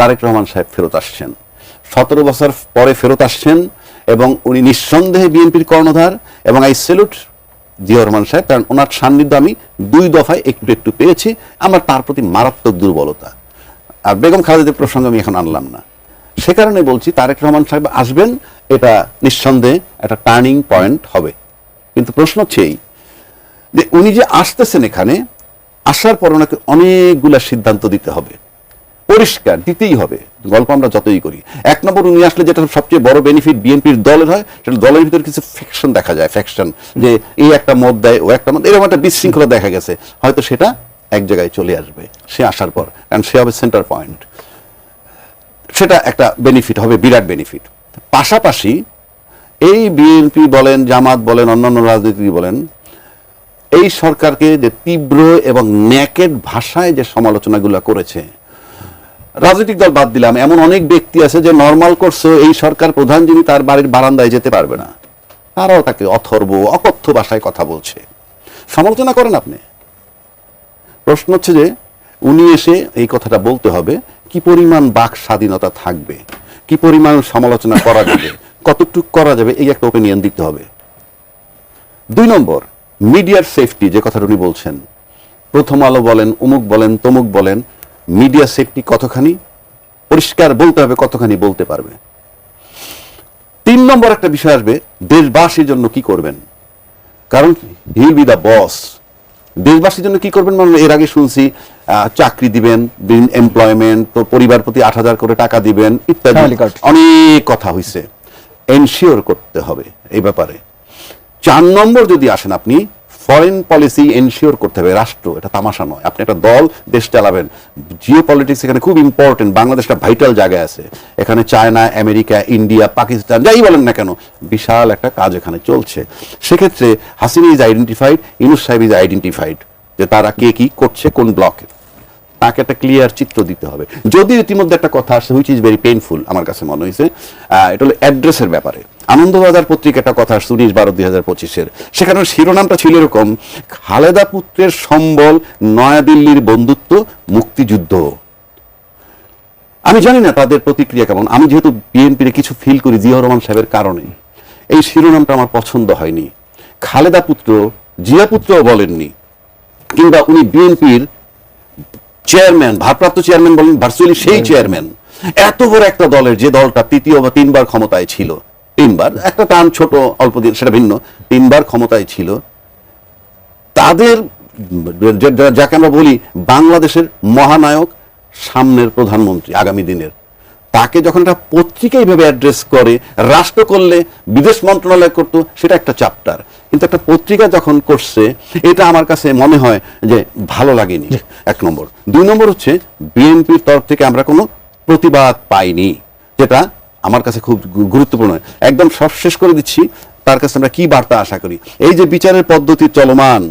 তারেক রহমান সাহেব ফেরত আসছেন। সতেরো বছর পরে ফেরত আসছেন এবং উনি নিঃসন্দেহে বিএনপির কর্ণধার এবং আই সেলুট জিয়া রহমান সাহেব, কারণ ওনার সান্নিধ্য আমি দুই দফায় একটু একটু পেয়েছি। আমার তার প্রতি মারাত্মক দুর্বলতা। আর বেগম খালেদের প্রসঙ্গ আমি এখন আনলাম না। সে কারণে বলছি, তারেক রহমান সাহেব আসবেন, এটা নিঃসন্দেহে একটা টার্নিং পয়েন্ট হবে। কিন্তু প্রশ্ন হচ্ছে এই, যে উনি যে আসতেছেন এখানে, আসার পর ওনাকে অনেকগুলা সিদ্ধান্ত দিতে হবে। পরিষ্কার দিতেই হবে। গল্প আমরা যতই করি। এক নম্বর উনি আসলে যেটা সবচেয়ে বড় বেনিফিট বিএনপির দলের হয়, সেটা দলের ভিতরে কিছু ফ্যাকশন দেখা যায় ফ্যাকশন যে এই একটা মত দেয়, ও একটা মত, এরকম একটা বিশৃঙ্খলা দেখা গেছে। হয়তো সেটা এক জায়গায় চলে আসবে, সে আসার পর কারণ সে হবে সেন্টার পয়েন্ট সেটা একটা বেনিফিট হবে, বিরাট বেনিফিট পাশাপাশি এই বিএনপি বলেন, জামাত বলেন, অন্যান্য রাজনীতি বলেন, এই সরকারকে যে তীব্র এবং ন্যাকেড ভাষায় যে সমালোচনাগুলো করেছে রাজনৈতিক দল বাদ দিলাম। এমন অনেক ব্যক্তি আছে যে নর্মাল করছে এই সরকার প্রধান যিনি তার বাড়ির বারান্দায় যেতে পারবে না। তারাও তাকে অথর্ব, অকথ্য ভাষায় কথা বলছে। সমালোচনা করেন আপনি। প্রশ্ন হচ্ছে যে, উনি এসে এই কথাটা বলতে হবে, কি পরিমাণ বাক স্বাধীনতা থাকবে? কি পরিমাণ সমালোচনা করা যাবে? কতটুক করা যাবে? এই একটা ওপিনিয়ন দিতে হবে। দুই নম্বর মিডিয়ার সেফটি যে কথাটা উনি বলছেন। প্রথম আলো বলেন, অমুক বলেন, তমুক বলেন মিডিয়া সেফটি কতখানি পরিষ্কার বলতে হবে কতখানি বলতে পারবে। তিন নম্বর একটা বিষয় আসবে দেশবাসীর জন্য কি করবেন? কারণ হিল বি দ্য বস দেশবাসীর জন্য কি করবেন? মানে এর আগে শুনছি চাকরি দিবেন এমপ্লয়মেন্ট তো পরিবার প্রতি আট হাজার করে টাকা দিবেন ইত্যাদি। অনেক কথা হয়েছে এনশিওর করতে হবে এই ব্যাপারে। চার নম্বর যদি আসেন আপনি ফরেন পলিসি এনশিওর করতে হবে, রাষ্ট্র, এটা তামাশা নয়। আপনি একটা দল, দেশ চালাবেন। জিও পলিটিক্স এখানে খুব ইম্পর্টেন্ট বাংলাদেশটা ভাইটাল জায়গায় আছে। এখানে চায়না, আমেরিকা, ইন্ডিয়া, পাকিস্তান, যাই বলেন না কেন, বিশাল একটা কাজ এখানে চলছে। সেক্ষেত্রে হাসিন ইজ আইডেন্টিফাইড ইনুস সাহেব ইজ আইডেন্টিফাইড যে তারা কে কি করছে, কোন ব্লকে তাকে একটা ক্লিয়ার চিত্র দিতে হবে। যদি ইতিমধ্যে একটা কথা আসছে হুইচ ইজ ভেরি পেইনফুল আমার কাছে মনে হয়েছে এটা হলো অ্যাড্রেসের ব্যাপারে। আনন্দবাজার পত্রিকা একটা কথা আসছে উনিশ বারো দুই হাজার পঁচিশের। সেখানে শিরোনামটা ছিল এরকম, খালেদা পুত্রের সম্বল নয়াদিল্লির বন্ধুত্ব, মুক্তিযুদ্ধ। আমি জানি না তাদের প্রতিক্রিয়া কেমন। আমি যেহেতু বিএনপির কিছু ফিল করি জিয়া রহমান সাহেবের কারণে। এই শিরোনামটা আমার পছন্দ হয়নি। খালেদা পুত্র, জিয়া পুত্রও বলেননি, কিংবা উনি বিএনপির চেয়ারম্যান ভারপ্রাপ্ত চেয়ারম্যান বলেন ভার্চুয়ালি সেই চেয়ারম্যান। এত বড় একটা দলের যে দলটা তৃতীয় বা তিনবার ক্ষমতায় ছিল তিনবার একটা টান ছোট অল্প দিন সেটা ভিন্ন তিনবার ক্ষমতায় ছিল তাদের যাকে আমরা বলি বাংলাদেশের মহানায়ক সামনের প্রধানমন্ত্রী আগামী দিনের। তাকে যখন একটা পত্রিকা এইভাবে অ্যাড্রেস করে রাষ্ট্র করলে বিদেশ মন্ত্রণালয় করতো সেটা একটা চ্যাপ্টার কিন্তু একটা পত্রিকা যখন করছে এটা আমার কাছে মনে হয় যে ভালো লাগেনি। এক নম্বর। দুই নম্বর হচ্ছে বিএনপির তরফ থেকে আমরা কোনো প্রতিবাদ পাইনি যেটা আমার কাছে খুব গুরুত্বপূর্ণ। একদম সব শেষ করে দিচ্ছি তার কাছে আমরা কি বার্তা আশা করি? এই যে বিচারের পদ্ধতি চলমান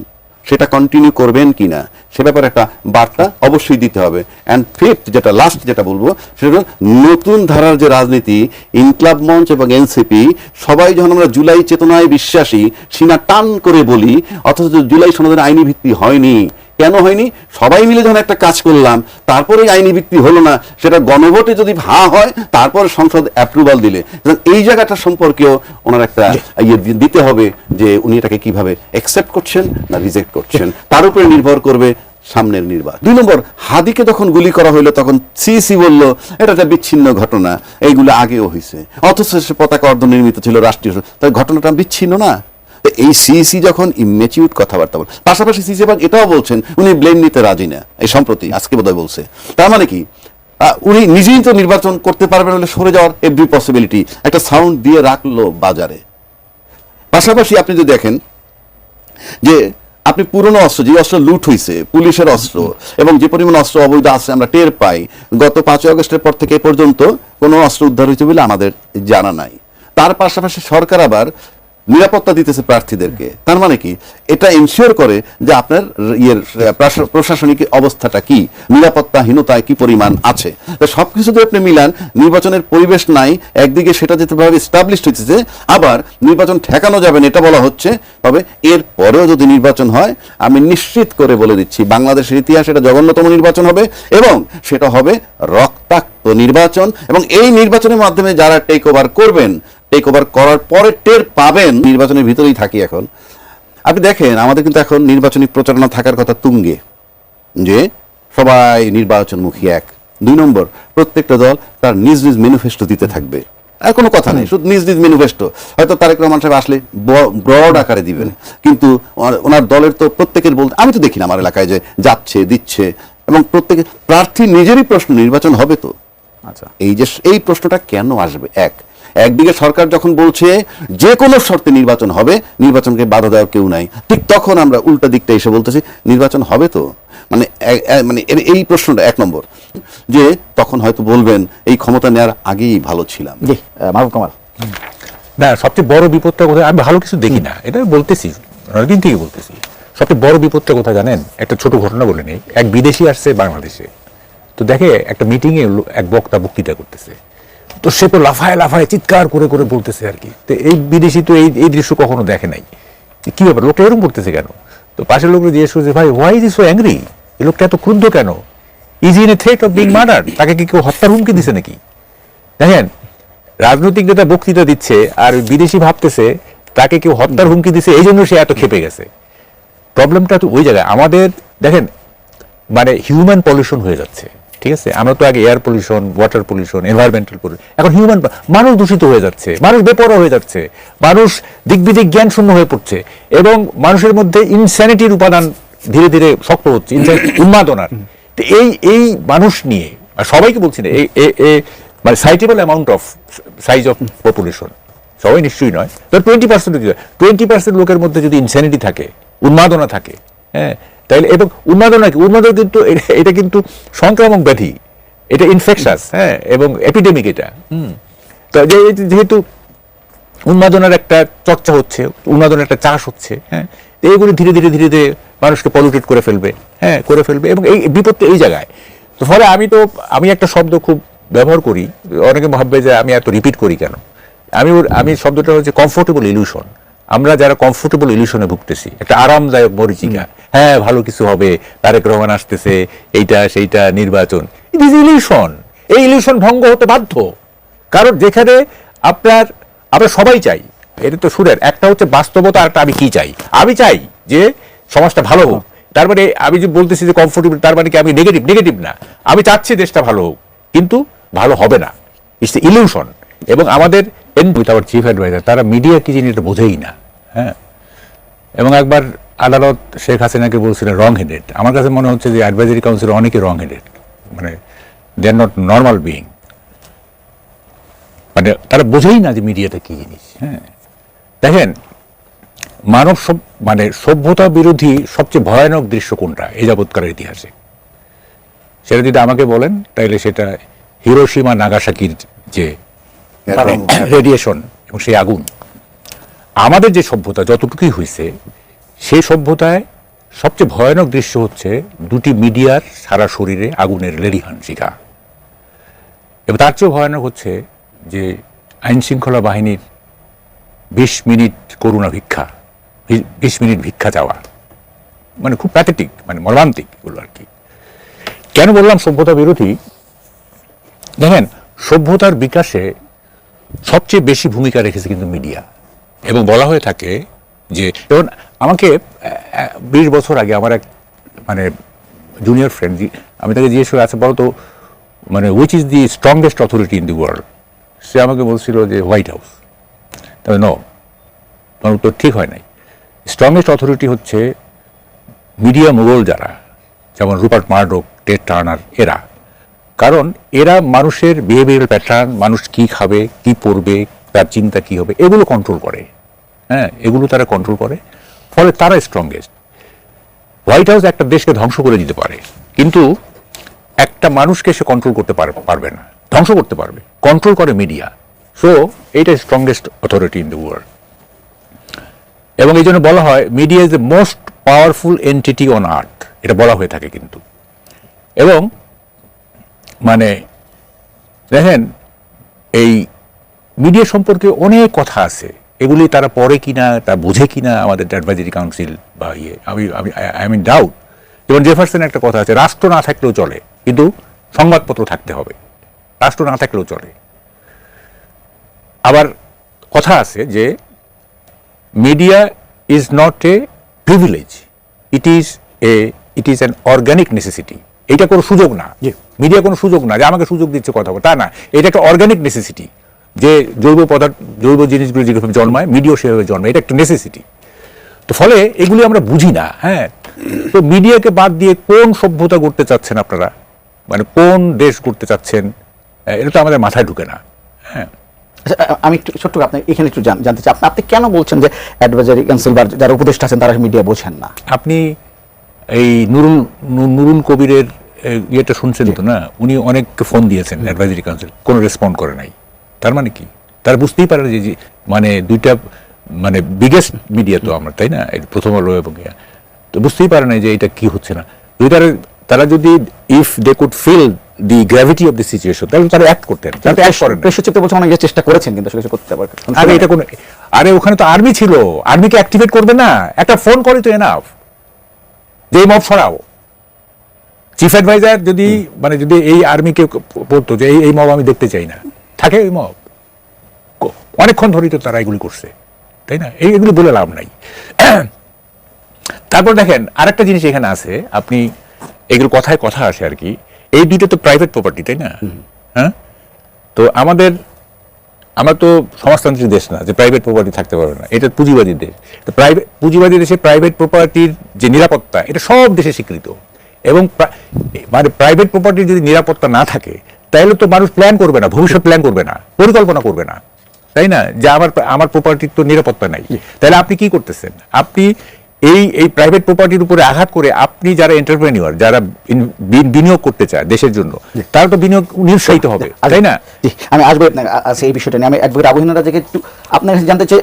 সেটা কন্টিনিউ করবেন কি না সে ব্যাপারে একটা বার্তা অবশ্যই দিতে হবে। অ্যান্ড ফিফথ যেটা লাস্ট যেটা বলব, সেটা নতুন ধারার যে রাজনীতি, ইনক্লাব মঞ্চ এবং এনসিপি, সবাই যখন আমরা জুলাই চেতনায় বিশ্বাসী, সিনা টান করে বলি, অথচ জুলাই সনদের আইনি ভিত্তি হয়নি কেন হয়নি? সবাই মিলে যখন একটা কাজ করলাম তারপরে আইনি ভিত্তি হলো না সেটা গণভোটে যদি ভা হয় তারপর সংসদ অ্যাপ্রুভাল দিলে। এই জায়গাটা সম্পর্কেও ওনার একটা ইয়ে দিতে হবে যে উনি এটাকে কীভাবে অ্যাকসেপ্ট করছেন না রিজেক্ট করছেন। তার উপরে নির্ভর করবে সামনের নির্বাচন। দুই নম্বর হাদিকে যখন গুলি করা হইল তখন সিসি বলল এটা একটা বিচ্ছিন্ন ঘটনা এইগুলো আগেও হয়েছে অথচ সে পতাকা অর্ধ নির্মিত ছিল রাষ্ট্রীয়। তাই ঘটনাটা বিচ্ছিন্ন না? তো এই সিসি যখন ইমেচিউর কথাবার্তা বল, পাশাপাশি সিসি আবার এটাও বলছেন, উনি ব্লেম নিতে রাজি না, এই সম্প্রতি, আজকে বোধহয় বলছে। তার মানে কি? উনি নিজেই তো নির্বাচন করতে পারবেন বলে সরে যাওয়ার এভরি পসিবিলিটি একটা সাউন্ড দিয়ে রাখল বাজারে। পাশাপাশি আপনি যদি দেখেন যে আপনি পুরনো অস্ত্র, যে অস্ত্র লুট হয়েছে পুলিশের অস্ত্র এবং যে পরিমাণ অস্ত্র অবৈধ আছে আমরা টের পাই, গত পাঁচই আগস্টের পর থেকে এ পর্যন্ত কোনো অস্ত্র উদ্ধার হয়েছে বলে আমাদের জানা নাই। তার পাশাপাশি সরকার আবার নিরাপত্তা দিতেছে প্রার্থীদেরকে। তার মানে কি? এটা ইনশিওর করে যে আপনার ইয়ের প্রশাসনিক অবস্থাটা কি? নিরাপত্তাহীনতায় কি পরিমাণ আছে? সবকিছু যদি আপনি মিলান, নির্বাচনের পরিবেশ নাই, একদিকে সেটা যেভাবে স্টাবলিশ হইতেছে, আবার নির্বাচন ঠেকানো যাবে এটা বলা হচ্ছে। তবে এর পরেও যদি নির্বাচন হয়, আমি নিশ্চিত করে বলে দিচ্ছি, বাংলাদেশের ইতিহাসে এটা জঘন্যতম নির্বাচন হবে এবং সেটা হবে রক্তাক্ত নির্বাচন এবং এই নির্বাচনের মাধ্যমে যারা টেক ওভার করবেন টেক ওভার করার পরে টের পাবেন নির্বাচনের ভিতরেই থাকি এখন। আপনি দেখেন আমাদের কিন্তু এখন নির্বাচনী প্রচারণা থাকার কথা তুঙ্গে যে সবাই নির্বাচনমুখী এক। দুই নম্বর প্রত্যেকটা দল তার নিজ নিজ ম্যানিফেস্টো দিতে থাকবে। আর কোনো কথা নেই শুধু নিজ নিজ ম্যানিফেস্টো হয়তো তারেক রহমান সাহেব আসলে ব্রড আকারে দিবেন কিন্তু ওনার- দলের তো প্রত্যেকের বলতে আমি তো দেখি না আমার এলাকায় যে যাচ্ছে দিচ্ছে এবং প্রত্যেকে প্রার্থী নিজেরই প্রশ্ন নির্বাচন হবে তো। আচ্ছা। এই যে এই প্রশ্নটা কেন আসবে? এক একদিকে সরকার যখন বলছে যে কোনো শর্তে নির্বাচন হবে নির্বাচনকে বাধা দেওয়ার কেউ নাই। ঠিক তখন আমরা উল্টা দিকটা এসে বলতেছি নির্বাচন হবে তো? মানে মানে এই প্রশ্নটা এক নম্বর যে তখন হয়তো বলবেন এই ক্ষমতা নেওয়ার আগেই ভালো ছিলাম। জি মাহবুব কামাল। না সবচেয়ে বড় বিপদটা কোথায় আমি ভালো কিছু দেখি না এটা আমি বলতেছি অনেকদিন থেকে বলতেছি। সবচেয়ে বড় বিপদটা কোথায় জানেন? একটা ছোট ঘটনা বলে নেই এক বিদেশি আসছে বাংলাদেশে। তো দেখে একটা মিটিংয়ে এক বক্তা বক্তৃতা করতেছে। তো সে তো লাফায় লাফায় চিৎকার করে করে বলতেছে আর কি। তো এই বিদেশি তো এই এই দৃশ্য কখনো দেখে নাই। কি ব্যাপার? লোকটা এরকম করতেছে কেন? তো পাশের লোকরা জিজ্ঞেস করছে, ভাই হোয়াই ইজ সো অ্যাংরি এই লোকটা এত ক্রুদ্ধ কেন? Is in a threat of being murder তাকে কি কেউ হত্যার হুমকি দিছে নাকি? দেখেন, রাজনৈতিক নেতা বক্তৃতা দিচ্ছে আর বিদেশি ভাবতেছে, তাকে কেউ হত্যার হুমকি দিছে, এই জন্য সে এত খেপে গেছে। প্রবলেমটা তো ওই জায়গায়। আমাদের, দেখেন মানে হিউম্যান পলিউশন হয়ে যাচ্ছে। ঠিক আছে? আমরা তো আগে air pollution water pollution environmental pollution এখন হিউম্যান মানুষ দূষিত হয়ে যাচ্ছে মানুষ বেপরোয়া হয়ে যাচ্ছে মানুষ দিক বিদিক জ্ঞান শূন্য হয়ে পড়ছে এবং মানুষের মধ্যে ইনস্যানিটির উপাদান ধীরে ধীরে শক্ত হচ্ছে উন্মাদনার। তো এই এই মানুষ নিয়ে সবাইকে বলছি না এই- মানে suitable amount of size of population সবাই নিশ্চয়ই নয় টোয়েন্টি পার্সেন্ট টোয়েন্টি পার্সেন্ট লোকের মধ্যে যদি ইনস্যানিটি থাকে উন্মাদনা থাকে হ্যাঁ তাইলে এবং উন্মাদনা কি? উন্মাদনা কিন্তু এটা- কিন্তু সংক্রামক ব্যাধি। এটা ইনফেকশাস হ্যাঁ এবং এপিডেমিক এটা। তো যেহেতু উন্মাদনার একটা চর্চা হচ্ছে, উন্মাদনার একটা চাষ হচ্ছে হ্যাঁ এইগুলি ধীরে ধীরে ধীরে ধীরে মানুষকে পলিউটেড করে ফেলবে হ্যাঁ করে ফেলবে এবং এই বিপত্তি এই জায়গায়। তো ফলে আমি তো, আমি একটা শব্দ খুব ব্যবহার করি, অনেকে ভাববে যে আমি এত রিপিট করি কেন? আমি আমি শব্দটা হচ্ছে কমফোর্টেবল ইলিউশন আমরা যারা কমফোর্টেবল ইলিউশনে ভুগতেছি একটা আরামদায়ক মরিচিকা হ্যাঁ ভালো কিছু হবে তারেক রহমান আসতেছে এইটা সেইটা নির্বাচন ইট ইজ ইলিউশন এই ইলিউশন ভঙ্গ হতে বাধ্য। কারণ যেখানে আপনার আমরা সবাই চাই এটা তো সুরের একটা হচ্ছে বাস্তবতা আর একটা আমি কি চাই? আমি চাই যে সমাজটা ভালো হোক। তার মানে আমি যে বলতেছি যে কমফোর্টেবল তার মানে কি আমি নেগেটিভ নেগেটিভ না। আমি চাচ্ছি দেশটা ভালো হোক কিন্তু ভালো হবে না। ইটস ইলিউশন এবং আমাদের and with our chief adviser তারা মিডিয়া কি জিনিস এটা বোঝেই না। হ্যাঁ? এবং একবার আদালত শেখ হাসিনাকে বলছিলেন রং হেডেড আমার কাছে মনে হচ্ছে যে অ্যাডভাইজারি কাউন্সিল অনেকে রং হেডেড মানে they are not normal being মানে তারা বোঝেই না যে মিডিয়াটা কি জিনিস হ্যাঁ? দেখেন মানব সভ- মানে সভ্যতা বিরোধী সবচেয়ে ভয়ানক দৃশ্য কোনটা এই যাবৎকালের ইতিহাসে? সেটা যদি আমাকে বলেন তাইলে সেটা হিরোসীমা নাগাসাকির যে রেডিয়েশন এবং সেই আগুন। আমাদের যে সভ্যতা যতটুকুই হয়েছে সেই সভ্যতায় সবচেয়ে ভয়ানক দৃশ্য হচ্ছে দুটি মিডিয়ার সারা শরীরে আগুনের লেরিহান শিখা। এবং তার চেয়েও ভয়ানক হচ্ছে যে আইন শৃঙ্খলা বাহিনীর বিশ মিনিট করুণা ভিক্ষা, বিশ মিনিট ভিক্ষা চাওয়া মানে খুব প্যাথেটিক মানে মর্মান্তিক এগুলো আর কি। কেন বললাম সভ্যতা বিরোধী? দেখেন, সভ্যতার বিকাশে সবচেয়ে বেশি ভূমিকা রেখেছে কিন্তু মিডিয়া। এবং বলা হয়ে থাকে যে যেমন আমাকে বিশ বছর আগে আমার এক মানে জুনিয়র ফ্রেন্ড আমি তাকে জিজ্ঞেস করে আচ্ছা বলো তো মানে which is the strongest authority in the world সে আমাকে বলছিল যে হোয়াইট হাউস তবে ন তোমার উত্তর ঠিক হয় নাই। স্ট্রংগেস্ট অথরিটি হচ্ছে মিডিয়া মোগল যারা, যেমন রুপার্ট মার্ডক, টেড টার্নার, এরা। কারণ এরা মানুষের বিহেভিয়ারাল প্যাটার্ন মানুষ কি খাবে, কি পড়বে তার চিন্তা কি হবে? এগুলো কন্ট্রোল করে। হ্যাঁ এগুলো তারা কন্ট্রোল করে। ফলে তারা স্ট্রংগেস্ট হোয়াইট হাউস একটা দেশকে ধ্বংস করে দিতে পারে। কিন্তু একটা মানুষকে সে কন্ট্রোল করতে পার- পারবে না। ধ্বংস করতে পারবে। কন্ট্রোল করে মিডিয়া সো এইটা strongest authority in the world এবং এই জন্য বলা হয় media is the most powerful entity on earth এটা বলা হয়ে থাকে কিন্তু। এবং মানে দেখেন, এই মিডিয়া সম্পর্কে অনেক কথা আছে। এগুলি তারা পড়ে কিনা তা বুঝে কিনা আমাদের অ্যাডভাইজারি কাউন্সিল বা ইয়ে আমি আমি আই মিন ডাউট যেমন জেফারসন একটা কথা আছে রাষ্ট্র না থাকলেও চলে কিন্তু সংবাদপত্র থাকতে হবে। রাষ্ট্র না থাকলেও চলে। আবার কথা আছে যে media is not a privilege it is a it is an organic necessity এটা কোনো সুযোগ না। মিডিয়া কোনো সুযোগ না যে আমাকে সুযোগ দিচ্ছে কথা বলা। তা না এটা একটা অর্গানিক নেসেসিটি যে জৈব পদার্থ জৈব জিনিসগুলো যেভাবে জন্মায় মিডিয়া সেভাবে জন্মায় এটা একটা নেসেসিটি তো ফলে এগুলি আমরা বুঝি না হ্যাঁ? তো মিডিয়াকে বাদ দিয়ে কোন সভ্যতা করতে চাচ্ছেন আপনারা? মানে কোন দেশ করতে চাচ্ছেন? আহ, এটা তো আমাদের মাথায় ঢুকে না হ্যাঁ? আচ্ছা, আমি একটু ছোট্ট আপনি এখানে একটু জানতে চাই। আপনি আপনি কেন বলছেন যে অ্যাডভাইজারি কাউন্সিল বা যারা উপদেষ্টা আছেন তারা মিডিয়া বোঝেন না? আপনি এই নুরুল নুরুল কবিরের ইয়েটা শুনছেন তো না? উনি অনেককে ফোন দিয়েছেন অ্যাডভাইজারি কাউন্সিল কোনো রেসপন্ড করে নাই। তার মানে কি? তারা বুঝতেই পারে না যে মানে দুইটা মানে বিগেস্ট মিডিয়া তো আমরা তাই না? প্রথম আলো এবং ইয়া। তো বুঝতেই পারে না যে এটা কি হচ্ছে না। যদি তারা তারা যদি if they could feel the gravity of the situation তাহলে তারা অ্যাক্ট করতেন তারা অ্যাক্ট করেন বলছে অনেক চেষ্টা করেছেন কিন্তু আসলে করতে পারে আরে এটা কোন আরে ওখানে তো আর্মি ছিল। আর্মিকে অ্যাক্টিভেট করবে না। একটা ফোন করে তো এনাফ যে এই মব সরাও। চিফ অ্যাডভাইজার যদি মানে যদি এই আর্মিকে বলতো যে এই মব আমি দেখতে চাই না। থাকে ওই মব। অনেকক্ষণ ধরেই তো তারা এগুলি করছে, তাই না? এই এগুলি বলে লাভ নাই। তারপর দেখেন, আরেকটা জিনিস এখানে আছে, আপনি এগুলো কথায় কথা আসে আর কি। এই দুইটা তো প্রাইভেট প্রপার্টি তাই না? হ্যাঁ? তো আমাদের আমার তো সমাজতান্ত্রিক দেশ না, যে প্রাইভেট প্রপার্টি থাকতে পারবে না। এটা পুঁজিবাদী দেশ। তো প্রাইভেট পুঁজিবাদী দেশে প্রাইভেট প্রপার্টির যে নিরাপত্তা, এটা সব দেশে স্বীকৃত। এবং মানে প্রাইভেট প্রপার্টির যদি নিরাপত্তা না থাকে তাহলে তো মানুষ প্ল্যান করবে না ভবিষ্যৎ প্ল্যান করবে না পরিকল্পনা করবে না। তাই না? যে আমার আমার প্রপার্টির তো নিরাপত্তা নাই। তাহলে আপনি কি করতেছেন? আপনি এই এই প্রাইভেট প্রপার্টির উপরে আঘাত করে আপনি যারা এন্টারপ্রেনিওর যারা বিনিয়োগ করতে চায় দেশের জন্য তারা তো বিনিয়োগ নিরুৎসাহিত হবে তাই না? আমি আসব আপনার এই বিষয়টা নিয়ে। আমি অ্যাডভোকেট আবহিনা রাজাকে একটু আপনার কাছে জানতে চাই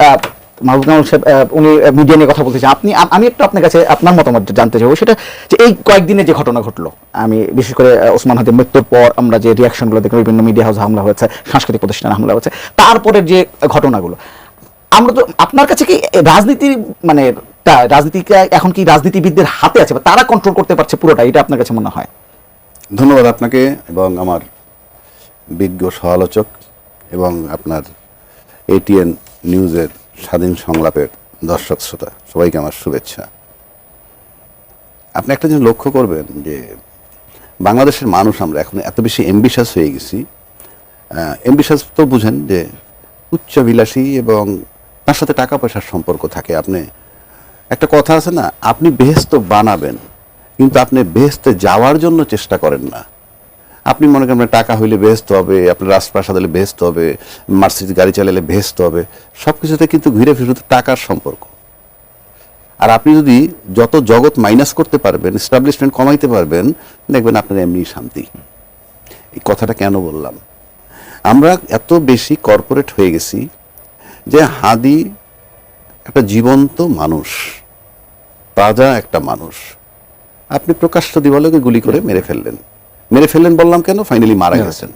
মাহবুব কামাল সাহেব উনি মিডিয়া নিয়ে কথা বলতে চান আপনি আমি একটু আপনার কাছে আপনার মতামত জানতে চাইব। সেটা যে এই কয়েকদিনে যে ঘটনা ঘটলো, আমি বিশেষ করে ওসমান হাদির মৃত্যুর পর আমরা যে রিয়াকশনগুলো দেখলাম, বিভিন্ন মিডিয়া হাউসে হামলা হয়েছে, সাংস্কৃতিক প্রতিষ্ঠানে হামলা হয়েছে, তারপরের যে ঘটনাগুলো, আমরা তো, আপনার কাছে কি রাজনীতির মানে তা রাজনীতি এখন কি রাজনীতিবিদদের হাতে আছে বা তারা কন্ট্রোল করতে পারছে পুরোটা? এটা আপনার কাছে মনে হয়? ধন্যবাদ আপনাকে এবং আমার বিজ্ঞ সমালোচক এবং আপনার এটিএন নিউজের স্বাধীন সংলাপের দর্শক শ্রোতা, সবাইকে আমার শুভেচ্ছা। আপনি একটা জিনিস লক্ষ্য করবেন যে, বাংলাদেশের মানুষ আমরা এখন এত বেশি এমবিশাস হয়ে গেছি এমবিশাস তো বুঝেন যে উচ্চাভিলাষী এবং তার সাথে টাকা পয়সার সম্পর্ক থাকে। আপনি, একটা কথা আছে না, আপনি বেহেস্ত বানাবেন, কিন্তু আপনি বেহেস্তে যাওয়ার জন্য চেষ্টা করেন না। আপনি মনে করেন টাকা হইলে বেহেস্ত হবে, আপনার রাজপ্রাসাদ হলে বেহেস্ত হবে মার্সিডিজ গাড়ি চালালে বেহেস্ত হবে সব কিছুতে কিন্তু ঘুরে ফিরে টাকার সম্পর্ক। আর আপনি যদি যত জগৎ মাইনাস করতে পারবেন এস্টাবলিশমেন্ট কমাইতে পারবেন, দেখবেন আপনার এমনি শান্তি। এই কথাটা কেন বললাম? আমরা এত বেশি কর্পোরেট হয়ে গেছি যে হাদি একটা জীবন্ত মানুষ, তাজা একটা মানুষ। আপনি প্রকাশ্য দিবালোকে গুলি করে মেরে ফেললেন। মেরে ফেললেন বললাম কেন? ফাইনালি মারা গেছেন।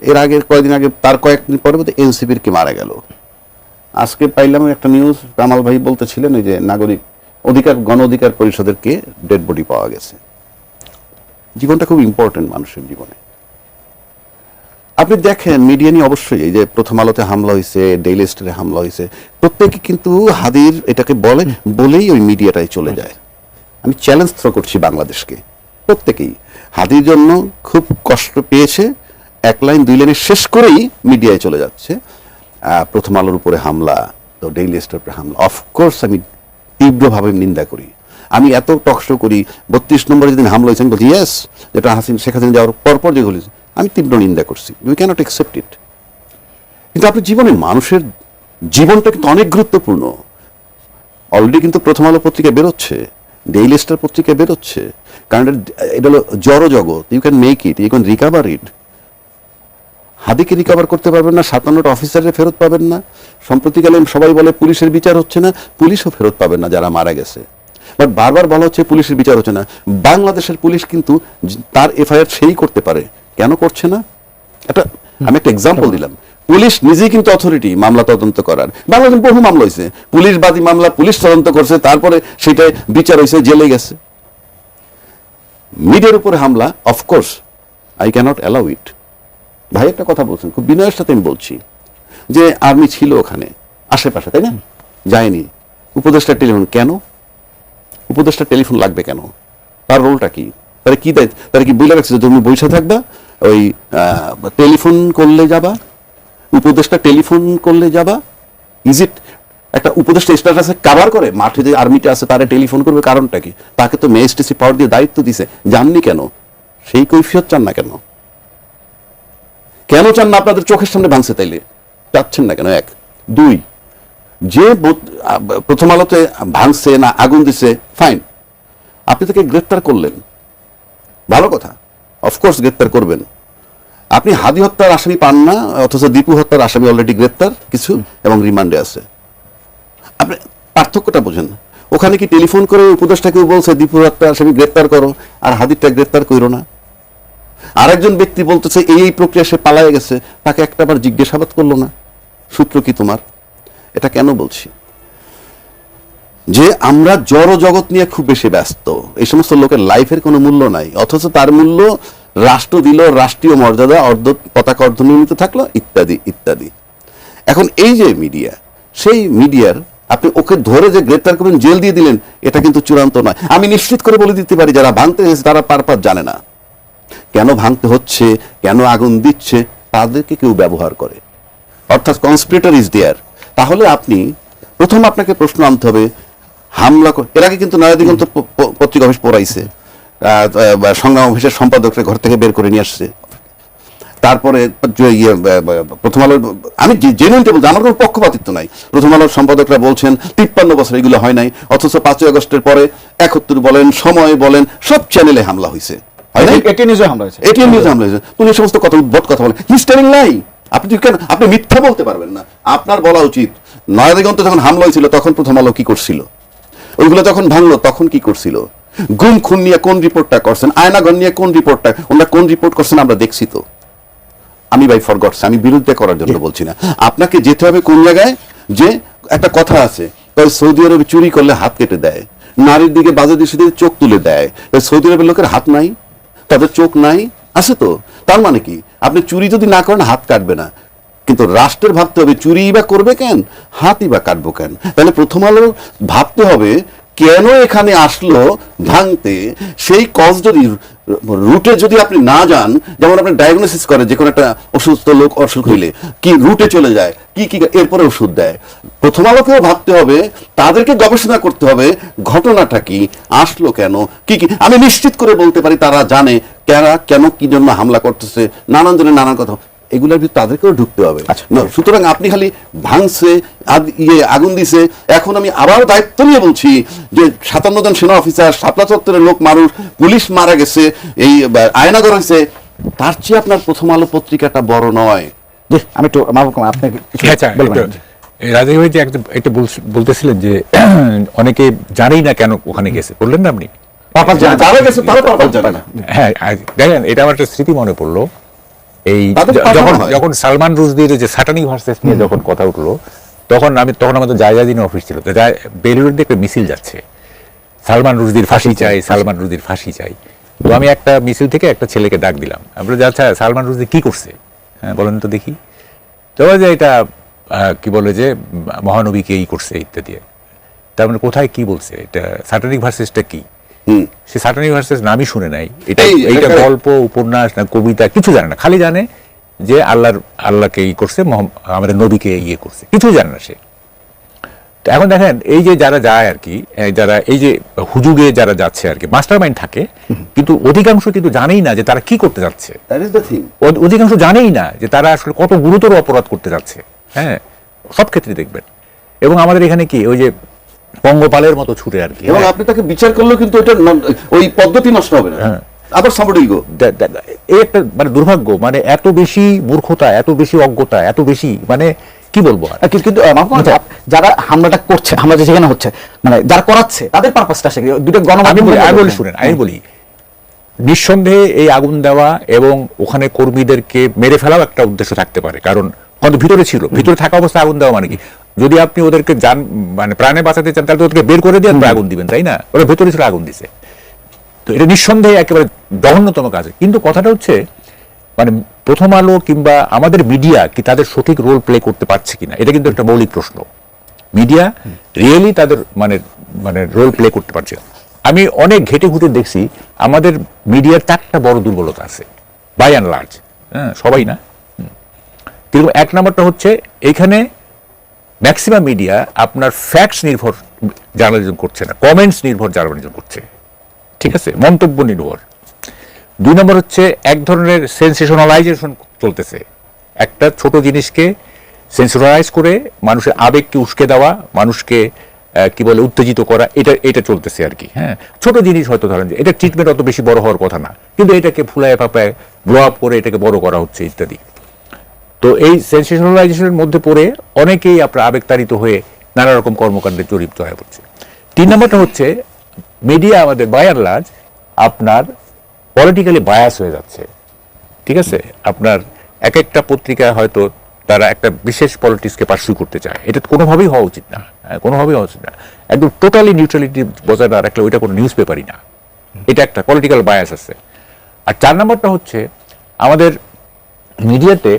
এর আগে কয়েকদিন আগে তার কয়েকদিন পরে বোধহয় এনসিপির কে মারা গেল। আজকে পাইলাম একটা নিউজ কামাল ভাই বলতেছিলেন ওই যে নাগরিক অধিকার গণ অধিকার পরিষদের কে ডেড বডি পাওয়া গেছে। জীবনটা খুব ইম্পর্টেন্ট মানুষের জীবনে। আপনি দেখেন মিডিয়া নিয়ে অবশ্যই এই যে প্রথম আলোতে হামলা হয়েছে ডেইলি স্টারে হামলা হয়েছে প্রত্যেকে কিন্তু হাদির এটাকে বলে বলেই ওই মিডিয়াটাই চলে যায়। আমি চ্যালেঞ্জ থ্রো করছি বাংলাদেশকে। প্রত্যেকেই। হাতির জন্য খুব কষ্ট পেয়েছে। এক লাইন, দুই লাইনে শেষ করেই মিডিয়ায় চলে যাচ্ছে। প্রথম আলোর উপরে হামলা, তো ডেইলি স্টার উপরে হামলা। অফকোর্স আমি তীব্রভাবে নিন্দা করি। আমি এত টকশো করি, বত্রিশ নম্বরে যেদিন হামলা হয়েছে, আমি বলছি ইয়েস যেটা হাসিন, শেখ হাসিনা যাওয়ার পরপর যে হয়েছে, আমি তীব্র নিন্দা করছি। উই ক্যানট অ্যাকসেপ্ট ইট কিন্তু আপনি জীবনে মানুষের জীবনটা কিন্তু অনেক গুরুত্বপূর্ণ। অলরেডি কিন্তু প্রথম আলো পত্রিকা বেরোচ্ছে। ডেইলি স্টার পত্রিকা বেরোচ্ছে। কারণ এটা- হলো জড় জগৎ। You can make it you can recover it হাদিকে রিকাভার করতে পারবেন না, সাতান্নটা অফিসারের ফেরত পাবেন না। সম্প্রতিকালে সবাই বলে পুলিশের বিচার হচ্ছে না, পুলিশও ফেরত পাবেন না যারা মারা গেছে। বাট বারবার বলা হচ্ছে পুলিশের বিচার হচ্ছে না। বাংলাদেশের পুলিশ কিন্তু তার এফআইআর সেই করতে পারে। কেন করছে না? একটা, আমি একটা এক্সাম্পল দিলাম। পুলিশ নিজেই কিন্তু অথরিটি মামলা তদন্ত করার। বাংলাদেশ বহু মামলা হয়েছে পুলিশ বাদী মামলা পুলিশ তদন্ত করছে, তারপরে সেটাই বিচার হয়েছে জেলে গেছে। মিডিয়ার উপরে হামলা of course I can't allow it ভাই, একটা কথা বলছেন, খুব বিনয়ের সাথে আমি বলছি যে আর্মি ছিল ওখানে, আশেপাশে, তাই না? যায়নি। উপদেষ্টা টেলিফোন কেন? উপদেষ্টা টেলিফোন লাগবে কেন? তার রোলটা কি? তারা কি দেয় তারা কি বলে রাখছে তুমি বৈশা থাকবা? ওই টেলিফোন করলে যাবা? উপদেষ্টা টেলিফোন করলে যাবা? ইজ ইট একটা উপদেষ্টা স্ট্যাটাসে কাভার করে? মাঠে যে আর্মিটা আছে, তারা টেলিফোন করবে কারণটা কি? তাকে তো মেএসটিসি পাওয়ার দিয়ে দায়িত্ব দিছে। জাননি কেন? সেই কৈফিয়ত চান না কেন? কেন চান না আপনাদের চোখের সামনে ভাঙছে তাইলে? চাচ্ছেন না কেন? এক। দুই, যে প্রথম আলোতে ভাঙছে না, আগুন দিছে ফাইন আপনি তাকে গ্রেপ্তার করলেন। ভালো কথা। অফকোর্স গ্রেফতার করবেন। আপনি হাদি হত্যার আসামি পান না, অথচ দীপু হত্যার আসামি অলরেডি গ্রেপ্তার, কিছু, এবং রিমান্ডে আছে। আপনি পার্থক্যটা বোঝেন ওখানে কি টেলিফোন করে উপদেষ্টা কেউ বলছে দীপু হত্যার আসামি গ্রেপ্তার করো, আর হাদিরটা গ্রেপ্তার করো না আরেকজন ব্যক্তি বলতেছে, এই এই প্রক্রিয়া সে পালায়ে গেছে, তাকে একটাবার জিজ্ঞাসাবাদ করল না। সূত্র কি তোমার? এটা কেন বলছি? যে আমরা জড় জগৎ নিয়ে খুব বেশি ব্যস্ত, এই সমস্ত লোকের লাইফের কোনো মূল্য নাই, অথচ তার মূল্য রাষ্ট্র দিল, রাষ্ট্রীয় মর্যাদা, অর্ধ, পতাকা অর্ধনির্মিত থাকল, ইত্যাদি ইত্যাদি। এখন এই যে মিডিয়া সেই মিডিয়ার আপনি ওকে ধরে যে গ্রেপ্তার করবেন, জেল দিয়ে দিলেন, এটা কিন্তু চূড়ান্ত নয়। আমি নিশ্চিত করে বলে দিতে পারি, যারা ভাঙতে এসেছে, তারা পারপাত জানে না। কেন ভাঙতে হচ্ছে, কেন আগুন দিচ্ছে, তাদেরকে কেউ ব্যবহার করে। অর্থাৎ কনস্পিরেটর ইজ দেয়ার তাহলে আপনি, প্রথম আপনাকে প্রশ্ন আনতে হবে, হামলা এর আগে কিন্তু নয়াদিগন্ত প- প- পত্রিকা অফিস পড়াইছে। সংগ্রাম অফিসের সম্পাদকরা ঘর থেকে বের করে নিয়ে আসছে। তারপরে ইয়ে, প্রথম আলোর আমি জেনুইনটা বলছি আমার কোনো পক্ষপাতিত্ব নাই। প্রথম আলোর সম্পাদকরা বলছেন তিপ্পান্ন বছর এগুলো হয় নাই অথচ পাঁচই আগস্টের পরে একাত্তর বলেন সময় বলেন সব চ্যানেলে হামলা হয়েছে। হয় নিউজে হামলা হয়েছে। এটিএম নিউজ হামলা হয়েছে। তুমি সমস্ত কথা উদ্ভট কথা বলেন। হিস টেলিং নাই আপনি কেন আপনি মিথ্যা বলতে পারবেন না। আপনার বলা উচিত। নয়াদিগন্ত যখন হামলা হয়েছিল তখন প্রথম আলো কি করছিল? ওইগুলো যখন ভাঙলো তখন কি করছিল? গুম খুন নিয়ে কোন রিপোর্টটা করছেন? আয়নাগর নিয়ে কোন রিপোর্টটা? ওনারা কোন রিপোর্ট করছেন আমরা দেখছি তো। আমি ভাই ফরগটস আমি বিরুদ্ধে করার জন্য বলছি না। আপনাকে যেতে হবে কোন জায়গায়? যে একটা কথা আছে সৌদি আরবে চুরি করলে হাত কেটে দেয়। নারীর দিকে বাজে দৃষ্টি দিয়ে চোখ তুলে দেয়। সৌদি আরবের লোকের হাত নাই তাদের চোখ নাই আছে তো? তার মানে কি? আপনি চুরি যদি না করেন হাত কাটবে না। কিন্তু রাষ্ট্রের ভাবতে হবে চুরি বা করবে কেন? হাতই বা কাটবো কেন? তাহলে প্রথম আলো ভাবতে হবে কেন এখানে আসলো ভাঙতে? সেই কজ যদি রুটে যদি আপনি না যান, যেমন আপনি ডায়াগনোসিস করে যে কোনো একটা অসুস্থ লোক অসুখ হইলে, কি রুটে চলে যায়? কি কি, এরপরে ওষুধ দেয়? প্রথম আলোকেও ভাবতে হবে, তাদেরকে গবেষণা করতে হবে, ঘটনাটা কি? আসলো কেন? কি কি? আমি নিশ্চিত করে বলতে পারি, তারা জানে কেন কেন, কি জন্য হামলা করতেছে? নানান জনের নানান কথা। এগুলোর ভিতরে তাদেরকেও ঢুকতে হবে। আচ্ছা। সুতরাং আপনি খালি ভাঙছে ইয়ে আগুন দিছে। এখন আমি আবারও দায়িত্ব নিয়ে বলছি যে সাতান্ন জন সেনা অফিসার শাপলা চত্বরের লোক মানুষ পুলিশ মারা গেছে এই আয়নাগর হয়েছে। তার চেয়ে আপনার প্রথম আলো পত্রিকাটা বড় নয়। আমি একটু মাহবুব কামাল, আপনি কিছু আচ্ছা বলবেন। একটু- এই রাজীব ভাই একটা একটা বলতেছিলেন যে অনেকে জানেই না কেন ওখানে গেছে। বললেন না আপনি? হ্যাঁ দেখেন এটা আমার একটা স্মৃতি মনে পড়ল। এই য- যখন যখন সালমান রুশদির যে সাটানি ভার্সেস নিয়ে যখন কথা উঠল তখন আমি তখন আমাদের জায়গা দিন অফিস ছিল তো জায়- দিকে মিছিল যাচ্ছে। সালমান রুশদির ফাঁসি চাই সালমান রুশদির ফাঁসি চাই তো আমি একটা মিছিল থেকে একটা ছেলেকে ডাক দিলাম। আমরা আচ্ছা সালমান রুশদি কি করছে? হ্যাঁ বলেন তো দেখি। তো যে এটা আহ, কি বলে যে মহানবীকে এই করছে ইত্যাদি। তার মানে কোথায় কি বলছে? এটা সাটানিক ভার্সেসটা কি? সে সাটানি ভার্সেস নামই শুনে নাই। এটা এইটা গল্প উপন্যাস না কবিতা কিছু জানে না। খালি জানে যে আল্লাহর আল্লাহকে ই করছে আমাদের নবীকে ইয়ে করছে। কিছু জানে না সে। তো এখন দেখেন এই যে যারা যায় আর কি যারা এই যে হুজুগে যারা যাচ্ছে আর কি মাস্টার মাইন্ড থাকে কিন্তু অধিকাংশ কিন্তু জানেই না যে তারা কি করতে যাচ্ছে। অধিকাংশ জানেই না যে তারা আসলে কত গুরুতর অপরাধ করতে যাচ্ছে। হ্যাঁ সব ক্ষেত্রে দেখবেন। এবং আমাদের এখানে কি ওই যে পঙ্গপালের মতো ছুটে আর কি। এবং। আপনি তাকে বিচার করলেও কিন্তু এটা ওই পদ্ধতি নষ্ট হবে না। হ্যাঁ। আবার এই একটা মানে দুর্ভাগ্য মানে এত বেশি মূর্খতা এত বেশি অজ্ঞতা এত বেশি মানে কি বলব কিন্তু আপ- যারা হামলাটা করছে হামলা হচ্ছে মানে যারা করাচ্ছে তাদের পারপাসটা সে দুটো আমি গণমাধ্যম বলি আমি বলি শুনেন আমি বলি নিঃসন্দেহে এই আগুন দেওয়া এবং ওখানে কর্মীদেরকে মেরে ফেলাও একটা উদ্দেশ্য থাকতে পারে কারণ হয়তো ভিতরে ছিল? ভিতরে থাকা অবস্থায় আগুন দেওয়া মানে কি? যদি আপনি ওদেরকে যান মানে প্রাণে বাঁচাতে চান তাহলে ওদেরকে বের করে দিয়ে আগুন দিবেন তাই না? ওরা ভেতরে ছিল আগুন দিছে। তো এটা নিঃসন্দেহে একেবারে জঘন্যতম কাজ। কিন্তু কথাটা হচ্ছে মানে প্রথম আলো কিংবা আমাদের মিডিয়া কি তাদের সঠিক রোল প্লে করতে পারছে কিনা এটা কিন্তু একটা মৌলিক প্রশ্ন। মিডিয়া রিয়েলি তাদের মানে মানে রোল প্লে করতে পারছে। আমি অনেক ঘেটে ঘুটে দেখছি আমাদের মিডিয়ার চারটা বড় দুর্বলতা আছে বাই অ্যান্ড লার্জ হ্যাঁ সবাই না? কিন্তু এক নম্বরটা হচ্ছে এখানে ম্যাক্সিমাম মিডিয়া আপনার ফ্যাক্টস নির্ভর জার্নালিজম করছে না কমেন্টস নির্ভর জার্নালিজম করছে। ঠিক আছে? মন্তব্য নির্ভর। দুই নম্বর হচ্ছে, এক ধরনের সেন্সেশনালাইজেশন চলতেছে। একটা ছোট জিনিসকে সেন্সেশনালাইজ করে মানুষের আবেগকে উস্কে দেওয়া, মানুষকে কি বলে, উত্তেজিত করা, এটা এটা চলতেছে আর কি হ্যাঁ? ছোট জিনিস হয়তো ধরেন যে, এটা ট্রিটমেন্ট অত বেশি বড় হওয়ার কথা না, কিন্তু এটাকে ফুলায় ফাপায় ব্লো আপ করে এটাকে বড় করা হচ্ছে ইত্যাদি। তো এই সেন্সেশনালাইজেশনের মধ্যে পড়ে অনেকেই আপনার আবেগতাড়িত হয়ে নানা রকম কর্মকাণ্ডে জড়িত হয়ে পড়ছে। তিন নম্বরটা হচ্ছে মিডিয়া আমাদের অ্যান্ড লার্জ আপনার পলিটিক্যালি বায়াস হয়ে যাচ্ছে। ঠিক আছে? আপনার এক একটা পত্রিকায় হয়তো তারা একটা বিশেষ পলিটিক্সকে পার্সু করতে চায়। এটা কোনোভাবেই হওয়া উচিত না। হ্যাঁ, কোনোভাবেই হওয়া উচিত না। একদম টোটালি নিউট্রালিটি বজায় না রাখলে ওইটা কোনো নিউজ পেপারই না। এটা একটা পলিটিক্যাল বায়াস আছে। আর চার নম্বরটা হচ্ছে আমাদের মিডিয়াতে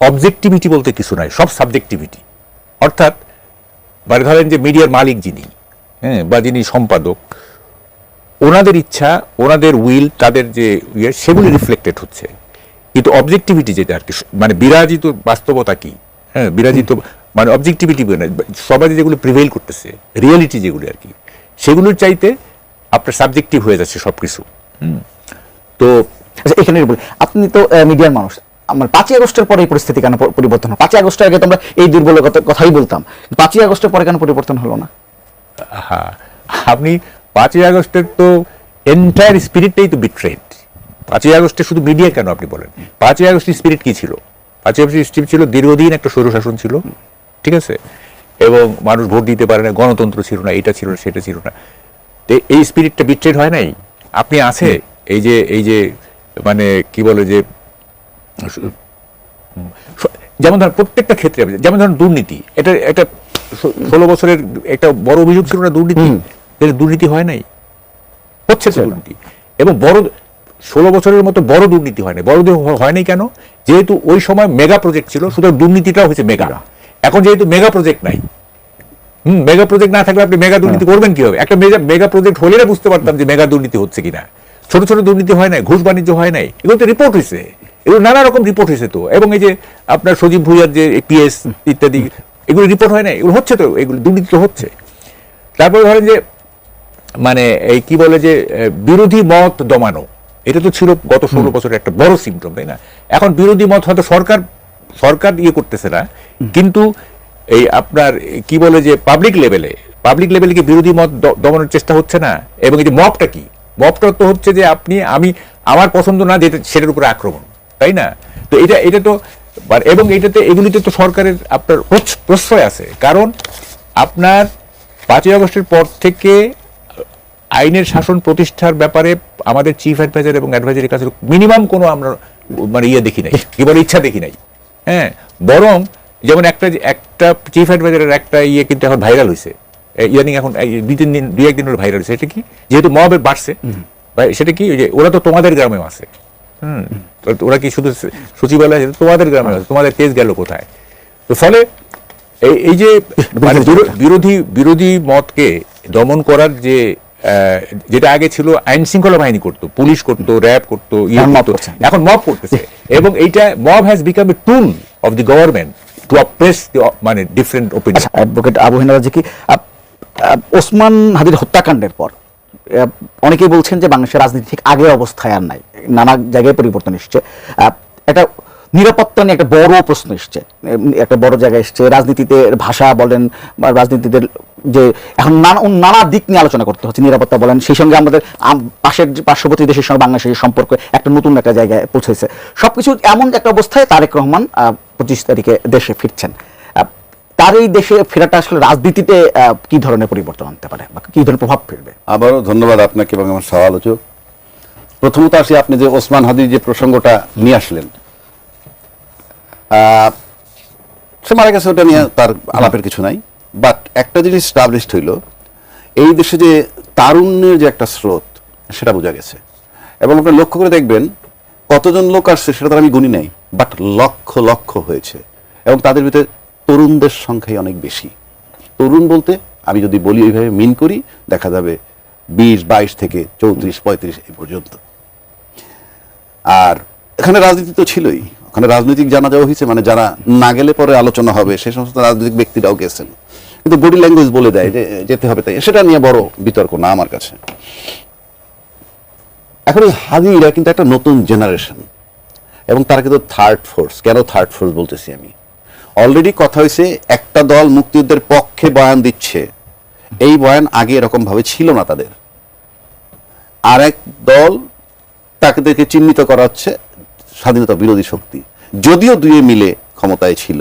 অবজেক্টিভিটি বলতে কিছু নাই, সব সাবজেক্টিভিটি অর্থাৎ মানে ধরেন যে মিডিয়ার মালিক যিনি হ্যাঁ বা যিনি সম্পাদক, ওনাদের ইচ্ছা, ওনাদের উইল তাদের যে ইয়ে সেগুলি রিফ্লেক্টেড হচ্ছে। কিন্তু অবজেক্টিভিটি যেটা আর কি মানে বিরাজিত বাস্তবতা কি? হ্যাঁ বিরাজিত মানে অবজেক্টিভিটি সবাই যেগুলো প্রিভেল করতেছে রিয়েলিটি যেগুলি আর কি, সেগুলোর চাইতে আপনার সাবজেক্টিভ হয়ে যাচ্ছে সব কিছু তো আচ্ছা এখানে বলি, আপনি তো মিডিয়ার মানুষ আমার পাঁচই আগস্টের পরে এই পরিস্থিতি কেন পরিবর্তন হলো? পাঁচই আগস্টের আগে তো আমরা এই দুর্বলতার কথাই বলতাম। পাঁচই আগস্টের পরে কেন পরিবর্তন হলো না? হ্যাঁ আপনি পাঁচই আগস্টের তো এন্টায়ার স্পিরিটটাই তো বিট্রেড পাঁচই আগস্টে শুধু মিডিয়া কেন আপনি বলেন? পাঁচই আগস্টের স্পিরিট কি ছিল? পাঁচই আগস্টের স্পিরিট ছিল দীর্ঘদিন একটা স্বৈরশাসন ছিল ঠিক আছে? এবং মানুষ ভোট দিতে পারে না গণতন্ত্র ছিল না এটা ছিল না সেটা ছিল না। তো এই স্পিরিটটা বিট্রেড হয় নাই? আপনি আছে? এই যে এই যে মানে কি বলে যে যেমন ধরেন প্রত্যেকটা ক্ষেত্রে যেমন ধরেন দুর্নীতি এটা একটা ষোলো বছরের একটা বড় অভিযোগ ছিল না দুর্নীতি? দুর্নীতি হয় নাই? হচ্ছে দুর্নীতি। এবং বড় ষোলো বছরের মতো বড় দুর্নীতি হয় নাই। বড় হয় নাই কেন? যেহেতু ওই সময় মেগা প্রজেক্ট ছিল সুতরাং দুর্নীতিটাও হয়েছে মেগা। এখন যেহেতু মেগা প্রজেক্ট নাই হুম মেগা প্রজেক্ট না থাকলে আপনি মেগা দুর্নীতি করবেন কীভাবে? একটা মেগা মেগা প্রজেক্ট হলে না বুঝতে পারতাম যে মেগা দুর্নীতি হচ্ছে কিনা। ছোট ছোট দুর্নীতি হয় নাই ঘুষ বাণিজ্য হয় নাই। এগুলো তো রিপোর্ট হয়েছে এগুলো নানা রকম রিপোর্ট হয়েছে তো। এবং এই যে আপনার সজীব ভুইয়ার যে পিএস ইত্যাদি এগুলো রিপোর্ট হয় না এগুলো হচ্ছে তো? এগুলো দুর্নীতি তো হচ্ছে। তারপরে ধরেন যে মানে এই কি বলে যে বিরোধী মত দমানো। এটা তো ছিল গত ষোলো বছরের একটা বড় সিমটম তাই না? এখন বিরোধী মত হয়তো সরকার সরকার ইয়ে করতেছে না। কিন্তু এই আপনার কি বলে যে পাবলিক লেভেলে পাবলিক লেভেলে কি বিরোধী মত দমানোর চেষ্টা হচ্ছে না? এবং এই যে মপটা কি? মপটা তো হচ্ছে যে আপনি আমি আমার পছন্দ না যেটা সেটার উপরে আক্রমণ। তাই না? তো এটা এটা তো এবং এটাতে এগুলিতে তো সরকারের আপনার প্রশ্রয় আছে। কারণ আপনার পাঁচই আগস্টের পর থেকে আইনের শাসন প্রতিষ্ঠার ব্যাপারে আমাদের চিফ অ্যাডভাইজার এবং অ্যাডভাইজারের কাছে মিনিমাম কোনো আমরা মানে ইয়ে দেখি নাই কি বলে ইচ্ছা দেখি নাই। হ্যাঁ? বরং যেমন একটা একটা চিফ অ্যাডভাইজারের একটা ইয়ে কিন্তু এখন ভাইরাল হয়েছে ইয়ানিং এখন দুই তিন দিন দুই একদিন ভাইরাল হয়েছে এটা কি? যেহেতু মহাবের বাড়ছে। ভাই, সেটা কি? ওই যে ওরা তো তোমাদের গ্রামেও আছে। হুম। ওরা কি শুধু সচিবালয় আছে? তোমাদের গ্রামে আছে। তোমাদের কেস গেল কোথায়? তো ফলে এই এই যে মানে বিরোধী বিরোধী মতকে দমন করার যে যেটা আগে ছিল আইন শৃঙ্খলা বাহিনী করতো পুলিশ করতো র্যাব করতো ইয়ে এখন। মব করতেছে। এবং এইটা mob has become a tool of the government to oppress মানে ডিফারেন্ট ওপিনিয়ন আচ্ছা অ্যাডভোকেট আবু হেনা কি ওসমান হাদির হত্যাকাণ্ডের পর অনেকেই বলছেন যে বাংলাদেশের রাজনীতি ঠিক আগের অবস্থায় আর নাই। নানা জায়গায় পরিবর্তন এসছে। একটা নিরাপত্তা নিয়ে একটা বড় প্রশ্ন এসছে। একটা বড় জায়গায় এসছে। রাজনীতিতে ভাষা বলেন বা রাজনীতিতে যে এখন নানা নানা দিক নিয়ে আলোচনা করতে হচ্ছে। নিরাপত্তা বলেন, সেই সঙ্গে আমাদের পাশের পার্শ্ববর্তী দেশের সঙ্গে বাংলাদেশের সম্পর্ক, একটা নতুন একটা জায়গায় পৌঁছেছে। সবকিছু এমন একটা অবস্থায় তারেক রহমান পঁচিশ তারিখে দেশে ফিরছেন। তার এই দেশে ফেরাটা আসলে রাজনীতিতে কি ধরনের পরিবর্তন আনতে পারে বা কি ধরনের প্রভাব ফেলবে? আবারও ধন্যবাদ আপনাকে এবং আমার সহ-আলোচক। প্রথমত আসি, আপনি যে ওসমান হাদির যে প্রসঙ্গটা নিয়ে আসলেন সে মারা গেছে ওটা নিয়ে তার আলাপের কিছু নাই। বাট একটা জিনিস স্টাবলিশড হইল, এই দেশে যে তারুণ্যের যে একটা স্রোত, সেটা বোঝা গেছে। এবং আপনি লক্ষ্য করে দেখবেন, কতজন লোক আসছে সেটা তো আমি গুনি নাই বাট লক্ষ লক্ষ হয়েছে। এবং তাদের ভিতরে তরুণদের সংখ্যাই অনেক বেশি। তরুণ বলতে আমি যদি বলি ওইভাবে মিন করি, দেখা যাবে বিশ, বাইশ থেকে চৌত্রিশ, পঁয়ত্রিশ এই পর্যন্ত। আর এখানে রাজনীতি তো ছিলই। ওখানে রাজনৈতিক জানা যাওয়া হয়েছে মানে যারা না গেলে পরে আলোচনা হবে, সে সমস্ত রাজনৈতিক ব্যক্তিরাও গেছেন। কিন্তু বডি ল্যাঙ্গুয়েজ বলে দেয় যে, যেতে হবে তাই। সেটা নিয়ে বড় বিতর্ক না আমার কাছে। এখন এই হাজিরা কিন্তু একটা নতুন জেনারেশন এবং তারা কিন্তু থার্ড ফোর্স কেন থার্ড ফোর্স বলতেছি আমি? অলরেডি কথা হয়েছে, একটা দল মুক্তিযুদ্ধের পক্ষে বয়ান দিচ্ছে। এই বয়ান আগে এরকম ভাবে ছিল না তাদের। আর এক দল তাদেরকে চিহ্নিত করা হচ্ছে স্বাধীনতা বিরোধী শক্তি। যদিও দুয়ে মিলে ক্ষমতায় ছিল,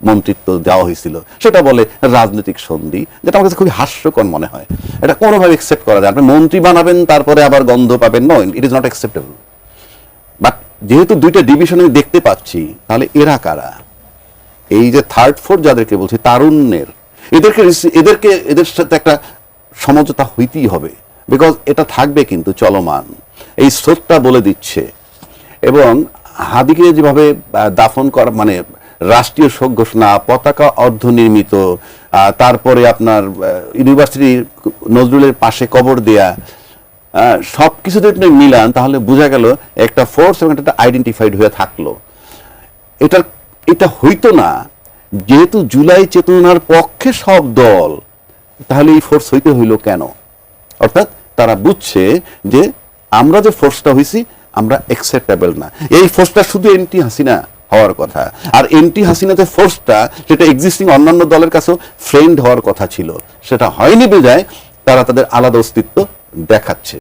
মন্ত্রিত্ব দেওয়া হয়েছিল, সেটা বলে রাজনৈতিক সন্ধি, যেটা আমার কাছে খুবই হাস্যকর মনে হয়। এটা কোনোভাবে একসেপ্ট করা যায় আপনি মন্ত্রী বানাবেন, তারপরে আবার গন্ধ পাবেন no it is not acceptable but যেহেতু দুইটা ডিভিশন আমি দেখতে পাচ্ছি, তাহলে এরা কারা? এই যে থার্ড ফোর্থ যাদেরকে বলছি তারুণ্যের এদেরকে এদেরকে এদের সাথে একটা সমঝোতা হইতেই হবে বিকজ এটা থাকবে কিন্তু চলমান। এই স্রোতটা বলে দিচ্ছে। এবং হাদিকে যেভাবে দাফন করা মানে রাষ্ট্রীয় শোক ঘোষণা পতাকা অর্ধনির্মিত তারপরে আপনার আহ, ইউনিভার্সিটি নজরুলের পাশে কবর দেয়া সব কিছু যদি মিলান তাহলে বোঝা গেল একটা ফোর্স এবং একটা আইডেন্টিফাইড হয়ে থাকল। এটা এটা হইতো না। যেহেতু জুলাই চেতনার পক্ষে সব দল, তাহলে এই ফোর্স হইতে হইল কেন? অর্থাৎ তারা বুঝছে যে আমরা যে ফোর্সটা হইছি, আমরা অ্যাকসেপ্টেবল না। এই ফোর্সটা শুধু এনটি হাসিনা হওয়ার কথা। আর এনটি হাসিনাতে ফোর্সটা সেটা এক্সিস্টিং অন্যান্য দলের কাছেও ফ্রেন্ড হওয়ার কথা ছিল। সেটা হয়নি বেজায় তারা তাদের আলাদা অস্তিত্ব দেখাচ্ছে।